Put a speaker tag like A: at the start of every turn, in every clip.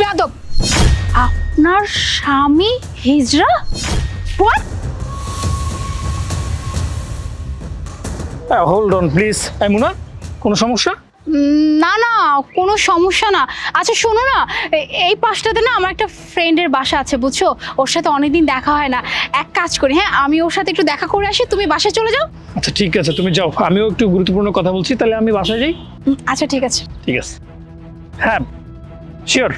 A: বেয়াদব আপনার স্বামী হিজরা? হোয়াট
B: হোল্ড অন প্লিজ এমুনা কোনো সমস্যা?
A: না না কোনো সমস্যা না। আচ্ছা শোনো না এই পাশটাতে না আমার একটা ফ্রেন্ডের বাসা আছে বুঝছ? ওর সাথে অনেকদিন দেখা হয় না। এক কাজ করি হ্যাঁ আমি ওর সাথে একটু দেখা করে আসি তুমি বাসায় চলে যাও।
B: আচ্ছা ঠিক আছে তুমি যাও। আমিও একটু গুরুত্বপূর্ণ কথা বলছি তাহলে আমি বাসায় যাই?
A: আচ্ছা ঠিক আছে।
B: ঠিক আছে। হ্যাঁ শিওর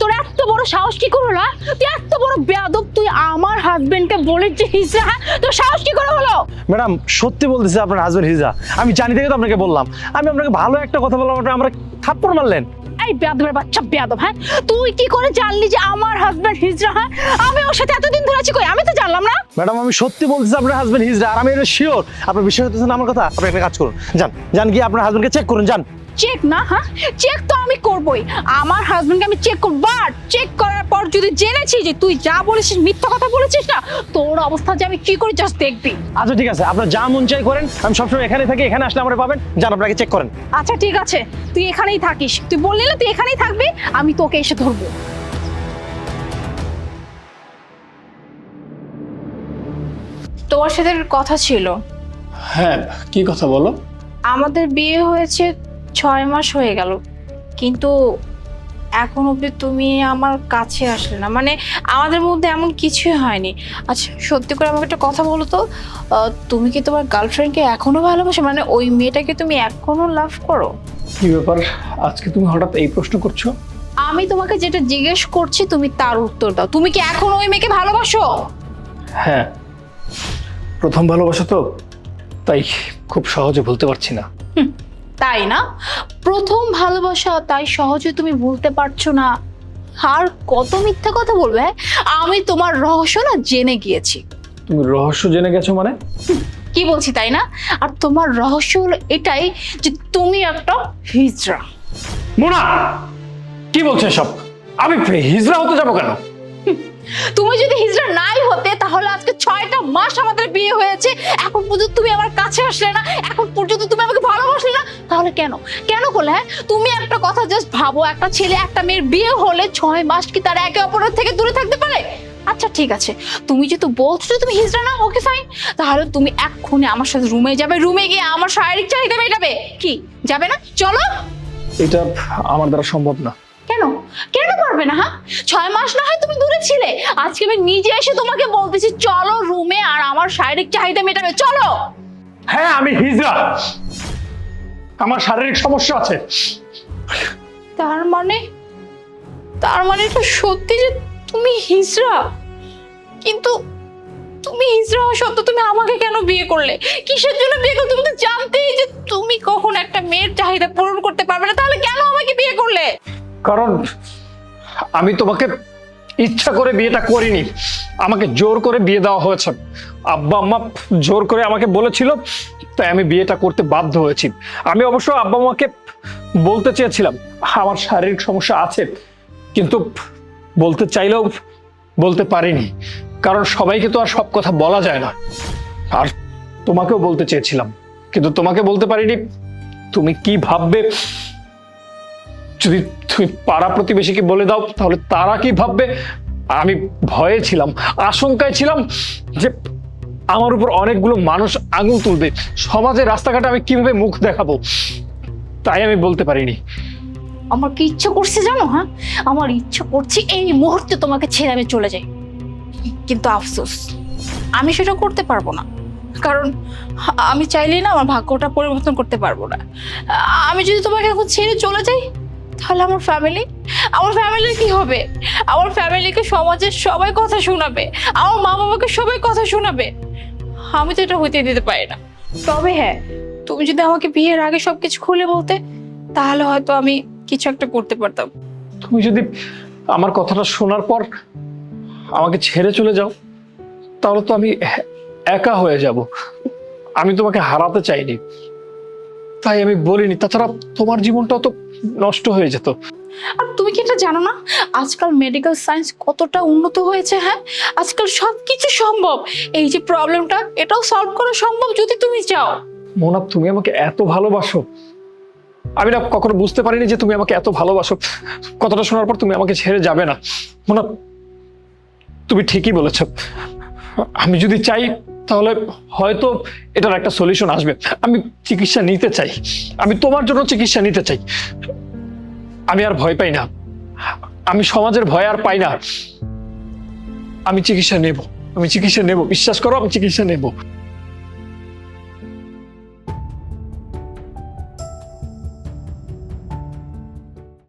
A: তোর এত বড় সাহস কি করে হলো হ্যাঁ? তুই এত বড় বেয়াদব তুই আমার হাজবেন্ডকে বলেছিস হিজরা হ্যাঁ? তোর সাহস কি করে হলো?
C: ম্যাডাম সত্যি বলতেছে আপনার হাজবেন্ড হিজা আমি জানি থেকে তো আপনাকে বললাম। আমি আপনাকে ভালো একটা কথা বললাম আপনি আমরা থাপ্পড় মারলেন।
A: এই বেয়াদবের বাচ্চা বেয়াদব হ্যাঁ? তুই কি করে জানলি যে আমার হাজবেন্ড হিজরা হ্যাঁ? আমি ওর সাথে এতদিন ধরে আছি কই? আমি তো জানলাম না।
C: ম্যাডাম আমি সত্যি বলতেছি আপনার হাজবেন্ড হিজরা আর আমি এটা শিওর আপনার বিশ্বাস হতেছে না আমার কথা? আপনি একটা কাজ করুন। যান যান গিয়ে আপনার হাজবেন্ডকে চেক করুন যান।
A: চেক না হ্যাঁ? চেক তো আমি করবই। আমার হাজবেন্ডকে আমি চেক করব। বাট চেক করার পর যদি জেনেছি যে তুই যা বলেছিস মিথ্যা কথা বলেছিস না তোর অবস্থা যে আমি কি করে জাস্ট দেখবি?
C: আচ্ছা ঠিক আছে। আপনার যা মন চাই করেন আমি সবসময় এখানে থাকি এখানে আসলে আমরা পাবেন। যান আপনাকে চেক করেন।
A: আচ্ছা ঠিক আছে। তুই এখানেই থাকিস। তুই বললি না তুই এখানেই থাকবি আমি তোকে এসে ধরবো। তোর সাথে কথা ছিল।
B: হ্যাঁ কি কথা বলো?
A: আমাদের বিয়ে হয়েছে ছয় মাস হয়ে গেল। কিন্তু এখন অবধি তুমি আমার কাছে আসলে না। মানে আমাদের মধ্যে এমন কিছুই হয়নি। আচ্ছা সত্যি করে আমাকে একটা কথা বলো তো। আহ, তুমি কি তোমার গার্লফ্রেন্ডকে এখনও ভালোবাসো? মানে ওই মেয়েটাকে তুমি এখনও লাভ করো?
B: কি ব্যাপার? আজকে তুমি হঠাৎ এই প্রশ্ন করছ?
A: আমি তোমাকে যেটা জিজ্ঞেস করছি তুমি তার উত্তর দাও। তুমি কি এখনও ওই মেয়েকে ভালোবাসো?
B: হ্যাঁ। প্রথম ভালোবাসা তো তাই খুব সহজে বলতে পারছি না।
A: তাই না? প্রথম ভালোবাসা তাই সহজে তুমি ভুলতে পারছ না। আর কত মিথ্যা কথা বলবে হ্যাঁ? আমি তোমার রহস্য না জেনে গিয়েছি।
B: তুমি রহস্য জেনে গেছো মানে?
A: কি বলছি তাই না? আর তোমার রহস্য হলো এটাই যে তুমি একটা হিজড়া।
B: মোনা কি বলছো সব আমি হিজড়া হতে যাব কেন?
A: তুমি যদি হিজড়া নাই হতে তাহলে আজকে ছয়টা মাস আমাদের বিয়ে হয়েছে। এখন পর্যন্ত তুমি আমার কাছে আসলে না কেন? কেন করলে হ্যাঁ? তুমি একটা কথা জাস্ট ভাবো একটা ছেলে একটা মেয়ের বিয়ে হলে ছয় মাস কি তারা একে অপরের থেকে দূরে থাকতে পারে? আচ্ছা ঠিক আছে। তুমি যেহেতু বলছো যে তুমি হিজড়া না ওকে ফাইন তাহলে তুমি এক্ষুনি আমার সাথে রুমে যাবে রুমে গিয়ে আমার শারীরিক চাহিদা মেটাবে। কি যাবে না? চলো।
B: এটা আমার দ্বারা সম্ভব না।
A: কেন? কেন পারবে না হ্যাঁ? ছয় মাস না হয় তুমি দূরে ছিলে। আজকে আমি নিজে এসে তোমাকে বলতেছি চলো রুমে আর আমার শারীরিক চাহিদা মেটাবে। চলো।
B: হ্যাঁ আমি হিজড়া। আমার শারীরিক সমস্যা আছে।
A: তার মানে? তার মানে এটা সত্যি যে তুমি হিজড়া? কিন্তু তুমি হিজড়া হওয়া সত্ত্বেও তুমি আমাকে কেন বিয়ে করলে? কিসের জন্য বিয়ে করলে? তুমি তো জানতেই যে তুমি কখন একটা মেয়ের চাহিদা পূরণ করতে পারবে না তাহলে কেন আমাকে বিয়ে করলে?
B: কারণ আমি তোমাকে ইচ্ছা করে বিয়েটা করিনি। আমাকে জোর করে বিয়ে দেওয়া হয়েছে। আব্বা আম্মা জোর করে আমাকে বলেছিল, তাই আমি বিয়েটা করতে বাধ্য হয়েছি। আমি অবশ্য আব্বা আম্মাকে বলতে চেয়েছিলাম, আমার শারীরিক সমস্যা আছে, কিন্তু বলতে চাইলেও বলতে পারিনি, কারণ সবাইকে তো আর সব কথা বলা যায় না। আর তোমাকেও বলতে চেয়েছিলাম, কিন্তু তোমাকে বলতে পারিনি, তুমি কি ভাববে? যদি তুমি পাড়া প্রতিবেশীকে বলে দাও, তাহলে তারা কি ভাববে? আমি ভয়ে ছিলাম, আশঙ্কায় ছিলাম যে আমার উপর অনেকগুলো মানুষ আঙুল তুলবে। সমাজের রাস্তাঘাটে আমি কীভাবে মুখ দেখাবো? তাই আমি বলতে পারিনি।
A: আমার কি ইচ্ছে করছে জানো হ্যাঁ? আমার ইচ্ছে করছে এই মুহূর্তে তোমাকে ছেড়ে আমি চলে যাই। কিন্তু আফসোস, আমি সেটা করতে পারব না। কারণ আমি চাইলেই না আমার ভাগ্যটা পরিবর্তন করতে পারব না। আমি যদি তোমাকে এখন ছেড়ে চলে যাই, তাহলে আমার ফ্যামিলি আমার ফ্যামিলির কি হবে? আমার ফ্যামিলিকে সমাজের সবাই কথা শোনাবে। আমার মা বাবাকে সবাই কথা শোনাবে। আমি তো এটা হইতে দিতে পারি না। তবে হ্যাঁ তুমি যদি আমাকে বিয়ের আগে সবকিছু খুলে বলতে তাহলে হয়তো আমি কিছু একটা করতে পারতাম।
B: তুমি যদি আমার কথাটা শোনার পর আমাকে ছেড়ে চলে যাও তাহলে তো আমি একা হয়ে যাব। আমি তোমাকে হারাতে চাইনি। তাই আমি বলিনি। তাছাড়া তোমার জীবনটাও তো নষ্ট হয়ে যেত।
A: জানো না? আজকাল মেডিকেল সায়েন্স কতটা উন্নত হয়েছে হ্যাঁ? আজকাল সব কিছু সম্ভব। এই যে প্রবলেমটা এটাও সলভ করা সম্ভব যদি তুমি চাও।
B: মোনা তুমি আমাকে এত ভালোবাসো। আমি না কখনো বুঝতে পারিনি যে তুমি আমাকে এত ভালোবাসো। কথাটা শোনার পর তুমি আমাকে ছেড়ে যাবে না। মোনা তুমি ঠিকই বলেছ। আমি যদি চাই, তাহলে হয়তো এটার একটা সলিউশন আসবে। আমি চিকিৎসা নিতে চাই। আমি তোমার জন্য চিকিৎসা নিতে চাই। আমি আর ভয় পাই না। আমি সমাজের ভয় আর পাই না। আমি চিকিৎসা নেব। আমি চিকিৎসা নেব। বিশ্বাস করো, আমি চিকিৎসা নেব।